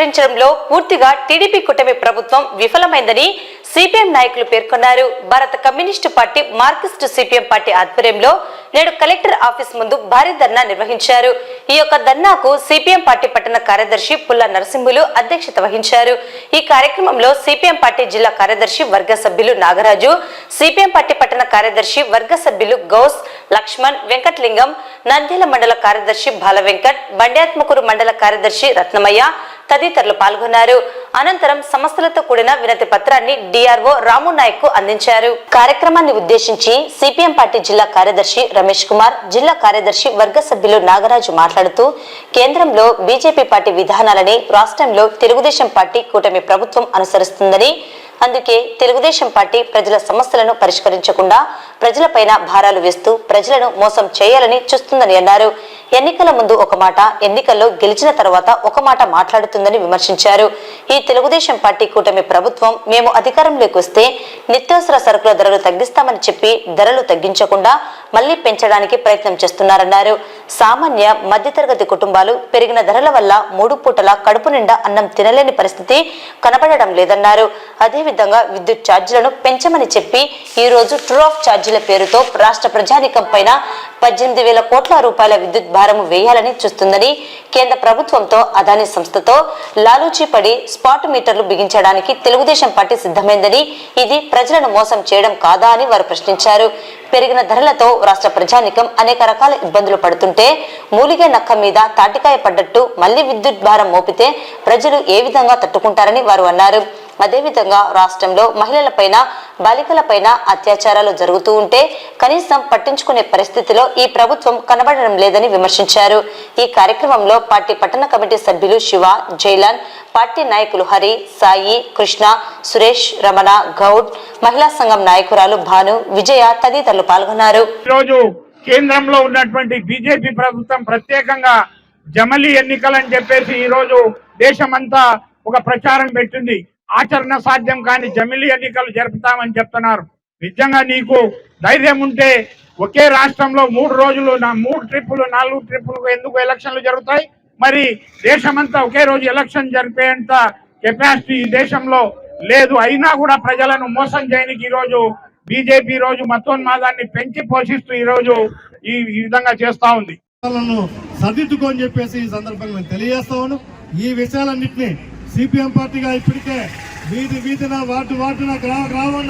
పరిష్కరించడంలో పూర్తిగా టీడీపీ కూటమి ప్రభుత్వం విఫలమైందని సిపిఎం నాయకులు పేర్కొన్నారు. భారత communist party Marxist CPM party ఆధ్వర్యంలో నేడు కలెక్టర్ ఆఫీస్ ముందు భారీ ధర్నా నిర్వహించారు. ఈ యొక్క ధర్నాకు సిపిఎం పార్టీ పట్టణ కార్యదర్శి పుల్ల నరసింహులు అధ్యక్షత వహించారు. ఈ కార్యక్రమంలో సిపిఎం పార్టీ జిల్లా కార్యదర్శి వర్గ సభ్యులు నాగరాజు సిపిఎం పార్టీ పట్టణ కార్యదర్శి వర్గ సభ్యులు గౌస్ లక్ష్మణ్ వెంకట్లింగం నంద్యాల మండల కార్యదర్శి బాల వెంకట్ బండ్యాత్మకూరు మండల కార్యదర్శి రత్నమయ్య తదితరులు పాల్గొన్నారు. అనంతరం సంస్థలతో కూడిన వినతి పత్రాన్ని డిఆర్ఓ రాము నాయక్కు అందించారు. కార్యక్రమాన్ని ఉద్దేశించి సిపిఎం పార్టీ జిల్లా కార్యదర్శి రమేష్ కుమార్ జిల్లా కార్యదర్శి వర్గ సభ్యులు నాగరాజు మాట్లాడుతూ కేంద్రంలో బీజేపీ పార్టీ విధానాలని రాష్ట్రంలో తెలుగుదేశం పార్టీ కూటమి ప్రభుత్వం అనుసరిస్తుందని అందుకే తెలుగుదేశం పార్టీ ప్రజల సమస్యలను పరిష్కరించకుండా ప్రజలపైన భారాలు వేస్తూ ప్రజలను మోసం చేయాలని చూస్తుందని అన్నారు. ఎన్నికల ముందు ఒక మాట ఎన్నికల్లో గెలిచిన తర్వాత ఒక మాట మాట్లాడుతుందని విమర్శించారు. ఈ తెలుగుదేశం పార్టీ కూటమి ప్రభుత్వం మేము అధికారంలోకి వస్తే నిత్యావసర సరుకుల ధరలు తగ్గిస్తామని చెప్పి ధరలు తగ్గించకుండా మళ్ళీ పెంచడానికి ప్రయత్నం చేస్తున్నారన్నారు. సామాన్య మధ్యతరగతి కుటుంబాలు పెరిగిన ధరల వల్ల మూడు పూటల కడుపు నిండా అన్నం తినలేని పరిస్థితి కనపడడం లేదన్నారు. అదేవిధంగా విద్యుత్ ఛార్జీలను పెంచమని చెప్పి ఈ రోజు ట్రూ ఆఫ్ ఛార్జీల పేరుతో రాష్ట్ర ప్రజానీకం పైన పద్దెనిమిది వేల కోట్ల రూపాయల విద్యుత్ భారము వేయాలని చూస్తుందని కేంద్ర ప్రభుత్వంతో అదాని సంస్థతో లాలూచీ పడి స్పాట్ మీటర్లు బిగించడానికి తెలుగుదేశం పార్టీ సిద్ధమైందని ఇది ప్రజలను మోసం చేయడం కాదా అని వారు ప్రశ్నించారు. పెరిగిన ధరలతో రాష్ట్ర ప్రజానికం అనేక రకాల ఇబ్బందులు పడుతుంటే మూలిగే నక్క మీద తాటికాయ పడ్డట్టు మళ్ళీ విద్యుత్ భారం మోపితే ప్రజలు ఏ విధంగా తట్టుకుంటారని వారు అన్నారు. అదేవిధంగా రాష్ట్రంలో మహిళలపైన బాలికలపైన అత్యాచారాలు జరుగుతూ ఉంటే కనీసం పట్టించుకునే పరిస్థితిలో ఈ ప్రభుత్వం కనబడడం లేదని విమర్శించారు. ఈ కార్యక్రమంలో పార్టీ పట్టణ కమిటీ సభ్యులు శివ జైలాన్ పార్టీ నాయకులు హరి సాయి కృష్ణ సురేష్ రమణ గౌడ్ మహిళా సంఘం నాయకురాలు భాను విజయ తదితరులు పాల్గొన్నారు. ఈరోజు కేంద్రంలో ఉన్నటువంటి బీజేపీ ప్రభుత్వం ప్రత్యేకంగా జమలి ఎన్నికలని చెప్పేసి ఈరోజు దేశమంతా ఒక ప్రచారం పెట్టింది. ఆచరణ సాధ్యం కాని జమిలి ఎన్నికలు జరుపుతామని చెప్తున్నారు. నిజంగా నీకు ధైర్యం ఉంటే ఒకే రాష్ట్రంలో మూడు రోజులు నా మూడు ట్రిప్పులు నాలుగు ట్రిప్పులు ఎందుకు ఎలక్షన్లు జరుగుతాయి? మరి దేశమంతా ఒకే రోజు ఎలక్షన్ జరిపేంత కెపాసిటీ ఈ దేశంలో లేదు. అయినా కూడా ప్రజలను మోసం చేయడానికి ఈరోజు బీజేపీ రోజు మతోన్మాదాన్ని పెంచి పోషిస్తూ ఈరోజు ఈ ఈ విధంగా చేస్తా ఉంది. విషయాలను చెప్పేసి ఈ సందర్భంగా తెలియజేస్తా ఈ విషయాలన్నింటినీ సిపిఎం పార్టీగా ఇప్పటికే వీధి వీధిన వాటి వాటిన గ్రామం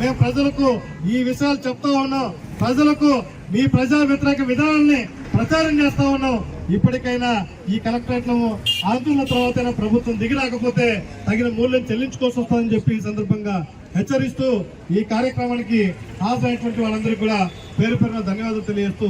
మేము ప్రజలకు ఈ విషయాలు చెప్తా ఉన్నాం. ప్రజలకు మీ ప్రజా వ్యతిరేక విధానాన్ని ప్రచారం చేస్తా ఉన్నాం. ఇప్పటికైనా ఈ కలెక్టరేట్ ఆందోళన తర్వాత ప్రభుత్వం దిగి రాకపోతే తగిన మూల్యం చెల్లించుకోవాల్సి వస్తుందని చెప్పి ఈ సందర్భంగా హెచ్చరిస్తూ ఈ కార్యక్రమానికి హాజరైనటువంటి వాళ్ళందరికీ కూడా పేరు పేరున ధన్యవాదాలు తెలియజేస్తూ